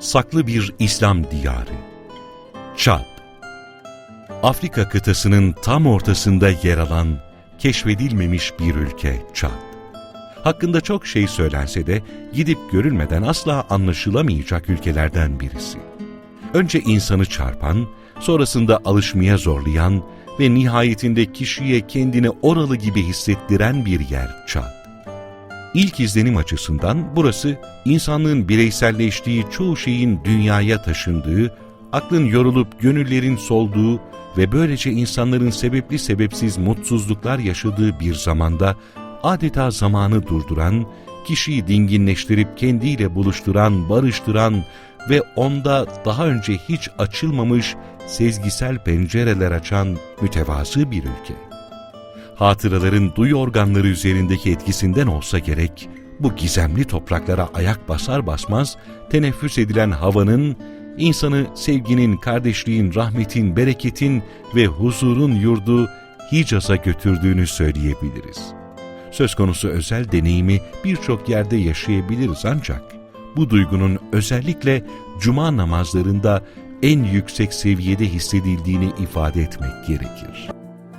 saklı bir İslam diyarı. Çad Afrika kıtasının tam ortasında yer alan, keşfedilmemiş bir ülke Çad. Hakkında çok şey söylense de gidip görülmeden asla anlaşılamayacak ülkelerden birisi. Önce insanı çarpan, sonrasında alışmaya zorlayan ve nihayetinde kişiye kendini oralı gibi hissettiren bir yer Çad. İlk izlenim açısından burası insanlığın bireyselleştiği çoğu şeyin dünyaya taşındığı, aklın yorulup gönüllerin solduğu ve böylece insanların sebepli sebepsiz mutsuzluklar yaşadığı bir zamanda adeta zamanı durduran, kişiyi dinginleştirip kendiyle buluşturan, barıştıran ve onda daha önce hiç açılmamış sezgisel pencereler açan mütevazı bir ülke hatıraların duyu organları üzerindeki etkisinden olsa gerek, bu gizemli topraklara ayak basar basmaz teneffüs edilen havanın, insanı sevginin, kardeşliğin, rahmetin, bereketin ve huzurun yurdu Hicaz'a götürdüğünü söyleyebiliriz. Söz konusu özel deneyimi birçok yerde yaşayabiliriz ancak bu duygunun özellikle cuma namazlarında en yüksek seviyede hissedildiğini ifade etmek gerekir.